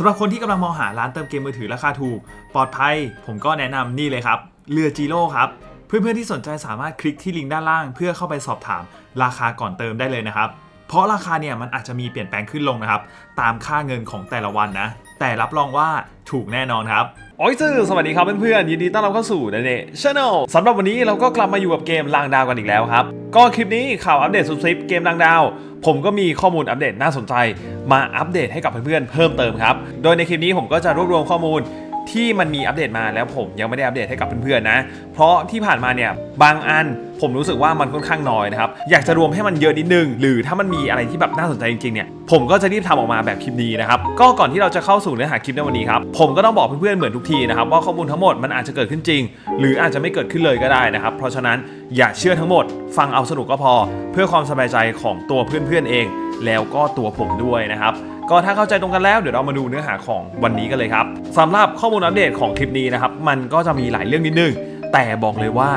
สำหรับคนที่กำลังมองหาร้านเติมเกมมือถือราคาถูก ปลอดภัย ผมก็แนะนำนี่เลยครับ เรือจีโร่ครับ เพื่อนๆที่สนใจสามารถคลิกที่ลิงก์ด้านล่าง เพื่อเข้าไปสอบถามราคาก่อนเติมได้เลยนะครับ เพราะราคาเนี่ยมันอาจจะมีเปลี่ยนแปลงขึ้นลงนะครับ ตามค่าเงินของแต่ละวันนะ แต่รับรองว่าถูกแน่นอนครับโอ้ยซื่อสวัสดีครับเพื่อนๆยินดีต้อนรับเข้าสู่เนเน่ชาแนลสำหรับวันนี้เราก็กลับมาอยู่กับเกมลางดาวกันอีกแล้วครับ ก็คลิปนี้ข่าวอัปเดตสุดซิปเกมลางดาว ผมก็มีข้อมูลอัปเดตน่าสนใจ มาอัปเดตให้กับเพื่อนๆเพิ่มเติมครับ โดยในคลิปนี้ผมก็จะรวบรวมข้อมูล ที่มันมีอัปเดตมาแล้วผมยังไม่ได้อัปเดตให้กับเพื่อนๆนะ เพราะที่ผ่านมาเนี่ยบางอันผมรู้สึกว่ามันค่อนข้างน้อยนะครับ อยากจะรวมให้มันเยอะนิดนึง หรือถ้ามันมีอะไรที่แบบน่าสนใจจริงๆเนี่ย ผมก็จะรีบทำออกมาแบบคลิปนี้นะครับ ก็ก่อนที่เราจะเข้าสู่เนื้อหาคลิปในวันนี้ครับ ผมก็ต้องบอกเพื่อนๆเหมือนทุกทีนะครับว่าข้อมูลทั้งหมดมันอาจจะเกิดขึ้นจริง หรืออาจจะไม่เกิดขึ้นเลยก็ได้นะครับ เพราะฉะนั้นอย่าเชื่อทั้งหมด ฟังเอาสนุกก็พอ เพื่อความสบายใจของตัวเพื่อนๆเอง แล้วก็ตัวผมด้วยนะครับ ก็ถ้าเข้าใจตรงกันแล้วเดี๋ยวเรามาดูเนื้อหาของวันนี้กันเลยครับสำหรับข้อมูลอัปเดตของคลิปนี้นะครับมันก็จะมีหลายเรื่องนิดนึง แต่บอกเลยว่า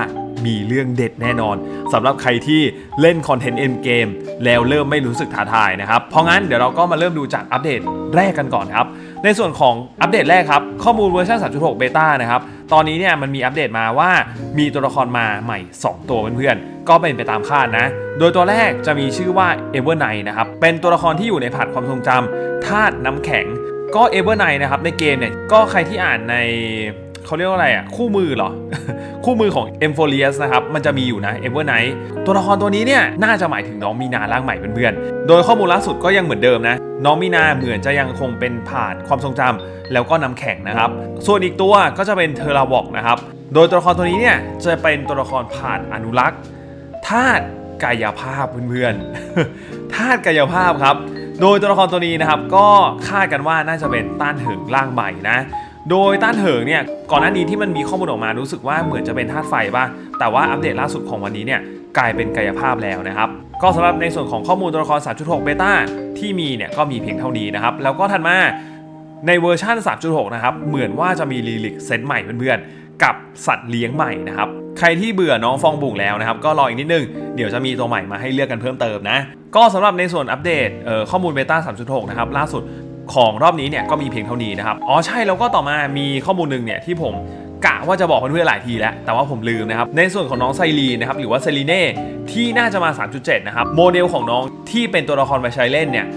มีเรื่องเด็ดแน่นอนสำหรับใครที่เล่นคอนเทนต์เอ็นเกมแล้วเริ่มไม่รู้สึกท้าทายนะครับ เพราะงั้นเดี๋ยวเราก็มาเริ่มดูจากอัปเดตแรกกันก่อนครับ ในส่วนของอัปเดตแรกครับ ข้อมูลเวอร์ชัน3.6 เบต้านะครับ ตอนนี้เนี่ยมันมีอัปเดตมาว่ามีตัวละครมาใหม่ 2 ตัวเพื่อนๆ ก็เป็นไปตามคาดนะ โดยตัวแรกจะมีชื่อว่า Evernight นะครับ เป็นตัวละครที่อยู่ในผัดความทรงจำธาตุน้ำแข็ง ก็ Evernight นะครับในเกมเนี่ย ก็ใครที่อ่านในเขาเรียกว่าอะไรอะ คู่มือเหรอ คู่มือของ e m p h o l i u s นะครับ มันจะมีอยู่นะ Evernight ตัวละครตัวนี้เนี่ย น่าจะหมายถึงน้องมีนาร่างใหม่เพื่อนๆ โดยข้อมูลล่าสุดก็ยังเหมือนเดิมนะ น้องมีนาเหมือนจะยังคงเป็นผ่านความทรงจำแล้วก็น้ำแข็งนะครับ ส่วนอีกตัวก็จะเป็นเทอราวอกนะครับ โดยตัวละครตัวนี้เนี่ยจะเป็นตัวละครผ่านอนุรักษ์ธาตุกายภาพเพื่อนๆธาตุกายภาพครับ โดยตัวละครตัวนี้นะครับก็คาดกันว่าน่าจะเป็นต้านเหิงร่างใหม่นะ โดยต้านเหิงเนี่ยก่อนหน้านี้ที่มันมีข้อมูลออกมารู้สึกว่าเหมือนจะเป็นธาตุไฟป่ะแต่ว่าอัปเดตล่าสุดของวันนี้เนี่ยกลายเป็นกายภาพแล้วนะครับ ก็สำหรับในส่วนของข้อมูลตัวละคร 3.6 เบต้าที่มีเนี่ยก็มีเพียงเท่านี้นะครับ แล้วก็ถัดมาในเวอร์ชัน3.6 นะครับ เหมือนว่าจะมีรีลิกเซตใหม่เพื่อนๆ กับสัตว์เลี้ยงใหม่นะครับ ใครที่เบื่อน้องฟองบุ่งแล้วนะครับ ก็รออีกนิดนึง เดี๋ยวจะมีตัวใหม่มาให้เลือกกันเพิ่มเติมนะ ก็สำหรับในส่วนอัปเดตข้อมูลเบต้า3.6 นะครับล่าสุด ของรอบนี้เนี่ยก็มีเพียงเท่านี้นะครับ อ๋อใช่แล้วก็ต่อมามีข้อมูลหนึ่งเนี่ยที่ผมกะว่าจะบอกเพื่อนๆหลายทีแล้ว แต่ว่าผมลืมนะครับ ในส่วนของน้องไซรีนะครับหรือว่าไซรีเน่ที่น่าจะมา 3.7 นะครับ โมเดลของน้องที่เป็นตัวละครไปใช้เล่นเนี่ย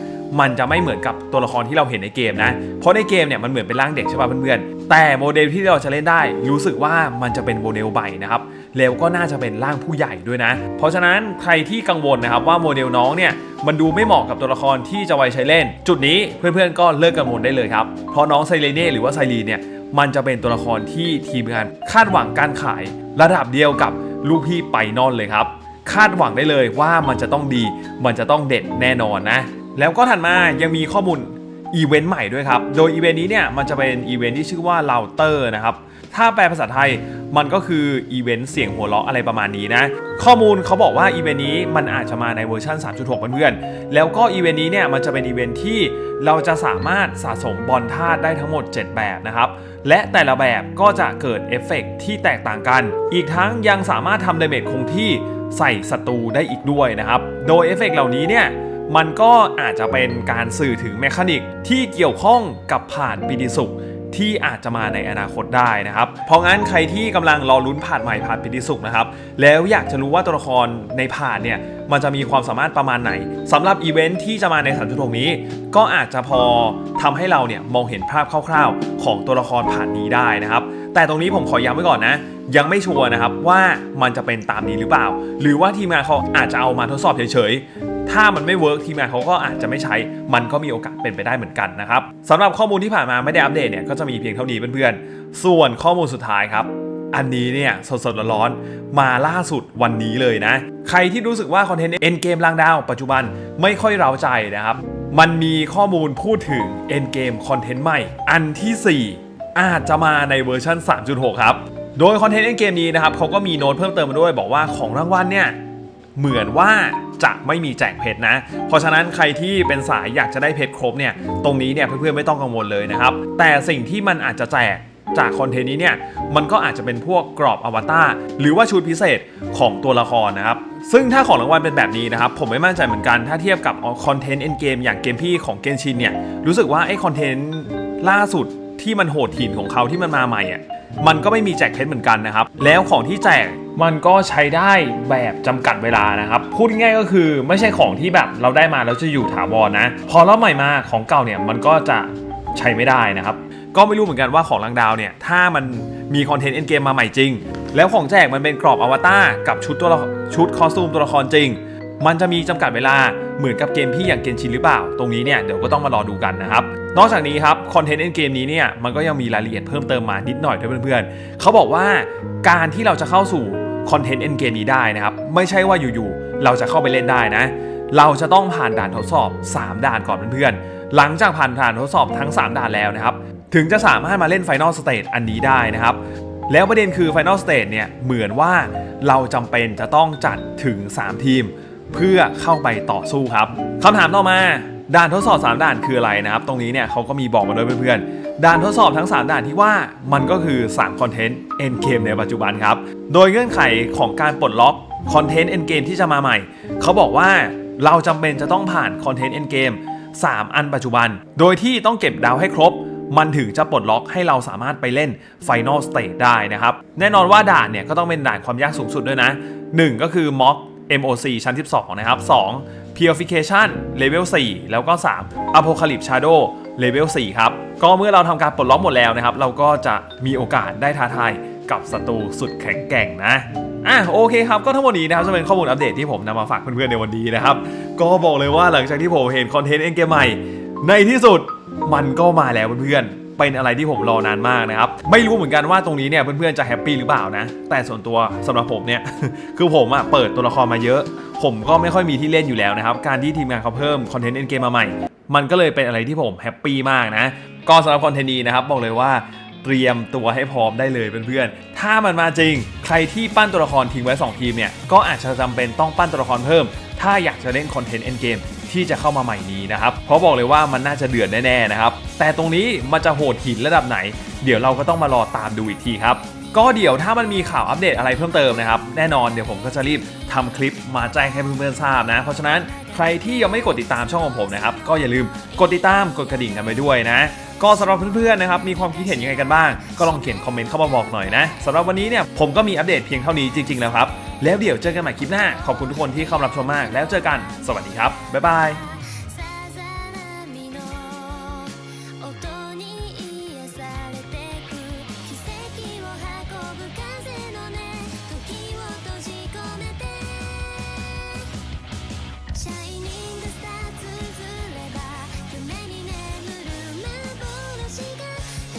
มันจะไม่เหมือนกับตัวละครที่เราเห็นในเกมนะ เพราะในเกมเนี่ยมันเหมือนเป็นร่างเด็กใช่ป่ะเพื่อนๆ แต่โมเดลที่เราจะเล่นได้รู้สึกว่ามันจะเป็นโมเดลใหม่นะครับ แล้วก็น่าจะเป็นร่างผู้ใหญ่ด้วยนะ เพราะฉะนั้นใครที่กังวลนะครับว่าโมเดลน้องเนี่ยมันดูไม่เหมาะกับตัวละครที่จะไว้ใช้เล่น จุดนี้เพื่อนๆก็เลิกกังวลได้เลยครับ เพราะน้องไซเลเน่หรือว่าไซรีนเนี่ยมันจะเป็นตัวละครที่ทีมงานคาดหวังการขาย ระดับเดียวกับลูกพี่ไปนอนเลยครับคาดหวังได้เลยว่ามันจะต้องดี มันจะต้องเด็ดแน่นอนนะ แล้วก็ถัดมายังมีข้อมูลอีเวนต์ใหม่ด้วยครับ โดยอีเวนต์นี้เนี่ยมันจะเป็นอีเวนต์ที่ชื่อว่า Router นะครับ ถ้าแปลภาษาไทยมันก็คืออีเวนต์เสียงหัวเราะอะไรประมาณนี้นะ ข้อมูลเขาบอกว่าอีเวนต์นี้มันอาจจะมาในเวอร์ชัน3.6เพื่อนๆแล้วก็อีเวนต์นี้เนี่ยมันจะเป็นอีเวนต์ที่เราจะสามารถสะสมบอลธาตุได้ทั้งหมด 7 แบบนะครับ และแต่ละแบบก็จะเกิดเอฟเฟกต์ที่แตกต่างกัน อีกทั้งยังสามารถทำดเมจคงที่ใส่ศัตรูได้อีกด้วยนะครับ โดยเอฟเฟกต์เหล่านี้เนี่ยมันก็อาจจะเป็นการสื่อถึงแมคานิกที่เกี่ยวข้องกับผ่านปีดิสุก ที่อาจจะมาในอนาคตได้นะครับ เพราะงั้นใครที่กำลังรอลุ้นผ่านใหม่ผ่านปีดิสุกนะครับ แล้วอยากจะรู้ว่าตัวละครในผ่านเนี่ยมันจะมีความสามารถประมาณไหนสำหรับอีเวนท์ที่จะมาใน3.6นี้ ก็อาจจะพอทำให้เราเนี่ยมองเห็นภาพคร่าวๆ ของตัวละครผ่านนี้ได้นะครับ แต่ตรงนี้ผมขอย้ำไว้ก่อนนะยังไม่ชัวร์นะครับว่ามันจะเป็นตามนี้หรือเปล่า หรือว่าทีมงานเขาอาจจะเอามาทดสอบเฉยๆ ถ้ามันไม่เวิร์กทีมงานเขาก็อาจจะไม่ใช้ มันก็มีโอกาสเป็นไปได้เหมือนกันนะครับสำหรับข้อมูลที่ผ่านมาไม่ได้อัปเดตเนี่ยก็จะมีเพียงเท่านี้เพื่อนๆ ส่วนข้อมูลสุดท้ายครับ อันนี้เนี่ยสดๆร้อนๆมาล่าสุดวันนี้เลยนะ ใครที่รู้สึกว่าคอนเทนต์เอ็นเกมลางดาวปัจจุบันไม่ค่อยเร้าใจนะครับ มันมีข้อมูลพูดถึงเอ็นเกมคอนเทนต์ใหม่ อันทีสี่4 อาจจะมาในเวอร์ชัน3.6 ครับ โดยคอนเทนต์เอ็นเกมนี้นะครับเขาก็มีโน้ตเพิ่มเติมมาด้วยบอกว่าของรางวัลเนี่ยเหมือนว่า จะไม่มีแจกเพชรนะ เพราะฉะนั้นใครที่เป็นสายอยากจะได้เพชรครบเนี่ยตรงนี้เนี่ยเพื่อนๆไม่ต้องกังวลเลยนะครับ แต่สิ่งที่มันอาจจะแจกจากคอนเทนต์นี้เนี่ยมันก็อาจจะเป็นพวกกรอบอวตารหรือว่าชุดพิเศษของตัวละครนะครับซึ่งถ้าของรางวัลเป็นแบบนี้นะครับ ผมไม่มั่นใจเหมือนกันถ้าเทียบกับคอนเทนต์เอ็นเกมอย่างเกมพี่ของเกนชินเนี่ยรู้สึกว่าไอ้คอนเทนต์ล่าสุดที่มันโหดหินของเขาที่มันมาใหม่อะมันก็ไม่มีแจกเพชรเหมือนกันนะครับ แล้วของที่แจก มันก็ใช้ได้แบบจำกัดเวลานะครับ พูดง่ายก็คือไม่ใช่ของที่แบบเราได้มาแล้วจะอยู่ถาวรนะ พอรอบใหม่มาของเก่าเนี่ยมันก็จะใช้ไม่ได้นะครับ ก็ไม่รู้เหมือนกันว่าของลังดาวเนี่ยถ้ามันมีคอนเทนต์เอ็นเกมมาใหม่จริง แล้วของแจกมันเป็นกรอบอวตารกับชุดตัวชุดคอสตูมตัวละครจริง มันจะมีจำกัดเวลาเหมือนกับเกมพี่อย่างเกนชินหรือเปล่า ตรงนี้เนี่ยเดี๋ยวก็ต้องมารอดูกันนะครับนอกจากนี้ครับคอนเทนต์เอ็นเกมนี้เนี่ยมันก็ยังมีรายละเอียดเพิ่มเติมมานิดหน่อยด้วยเพื่อนๆเขาบอกว่าการที่เราจะเข้าสู่ คอนเทนต์เอ็นเกมนี้ได้นะครับ ไม่ใช่ว่าอยู่ๆเราจะเข้าไปเล่นได้นะ เราจะต้องผ่านด่านทดสอบ 3 ด่านก่อนเพื่อนๆหลังจากผ่านด่านทดสอบทั้ง 3 ด่านแล้วนะครับ ถึงจะสามารถมาเล่น Final Stage อันนี้ได้นะครับแล้วประเด็นคือ Final Stage เนี่ยเหมือนว่าเราจำเป็นจะต้องจัดถึง 3 ทีม เพื่อเข้าไปต่อสู้ครับคำถามต่อมา ด่านทดสอบ 3 ด่านคืออะไรนะครับ ตรงนี้เนี่ยเขาก็มีบอกมาด้วยเพื่อนๆ ด่านทดสอบทั้ง 3 ด่านที่ว่ามันก็คือ3คอนเทนต์ end game ในปัจจุบันครับ โดยเงื่อนไขของการปลดล็อกคอนเทนต์ end game ที่จะมาใหม่ เขาบอกว่าเราจำเป็นจะต้องผ่านคอนเทนต์ end game 3อันปัจจุบัน โดยที่ต้องเก็บดาวให้ครบ มันถึงจะปลดล็อกให้เราสามารถไปเล่น Final Stage ได้นะครับ แน่นอนว่าด่านเนี่ยก็ต้องเป็นด่านความยากสูงสุดด้วยนะ 1 ก็คือ Mock MOC ชั้น 12 นะครับ 2 Purification Level 4 แล้วก็ 3 Apocalypse Shadow Level 4 ครับ ก็เมื่อเราทำการปลดล็อกหมดแล้วนะครับ เราก็จะมีโอกาสได้ท้าทายกับศัตรูสุดแข็งแกร่งนะอะโอเคครับก็ทั้งหมดนี้นะครับจะเป็นข้อมูลอัปเดตที่ผมนำมาฝากเพื่อนๆในวันนี้นะครับ ก็บอกเลยว่าหลังจากที่ผมเห็นคอนเทนต์เอ็นเกมใหม่ ในที่สุดมันก็มาแล้วเพื่อนๆเป็นอะไรที่ผมรอนานมากนะครับ ไม่รู้เหมือนกันว่าตรงนี้เนี่ยเพื่อนๆจะแฮปปี้หรือเปล่านะ แต่ส่วนตัวสำหรับผมเนี่ยคือผมอะเปิดตัวละครมาเยอะ ผมก็ไม่ค่อยมีที่เล่นอยู่แล้วนะครับ การที่ทีมงานเขาเพิ่มคอนเทนต์เอ็นเกมมาใหม่ มันก็เลยเป็นอะไรที่ผมแฮปปี้มากนะ ก็สำหรับคอนเทนต์นี้นะครับบอกเลยว่าเตรียมตัวให้พร้อมได้เลยเพื่อนๆ ถ้ามันมาจริง ใครที่ปั้นตัวละครทิ้งไว้ 2 ทีมเนี่ย ก็อาจจะจำเป็นต้องปั้นตัวละครเพิ่ม ถ้าอยากจะเล่นคอนเทนต์เอ็นเกมที่จะเข้ามาใหม่นี้นะครับ เพราะบอกเลยว่ามันน่าจะเดือดแน่ๆนะครับ แต่ตรงนี้มันจะโหดหินระดับไหน เดี๋ยวเราก็ต้องมารอตามดูอีกทีครับ ก็เดี๋ยวถ้ามันมีข่าวอัปเดตอะไรเพิ่มเติมนะครับ แน่นอนเดี๋ยวผมก็จะรีบทำคลิปมาแจ้งให้เพื่อนๆทราบนะ เพราะฉะนั้นใครที่ยังไม่กดติดตามช่องของผมนะครับ ก็อย่าลืมกดติดตามกดกระดิ่งกันไปด้วยนะ ก็สำหรับเพื่อนๆนะครับมีความคิดเห็นยังไงกันบ้าง ก็ลองเขียนคอมเมนต์เข้ามาบอกหน่อยนะสำหรับวันนี้เนี่ยผมก็มีอัปเดตเพียงเท่านี้จริงๆแล้วครับแล้วเดี๋ยวเจอกันใหม่คลิปหน้าขอบคุณทุกคนที่เข้ามารับชมมาก แล้วเจอกันสวัสดีครับบ๊ายบาย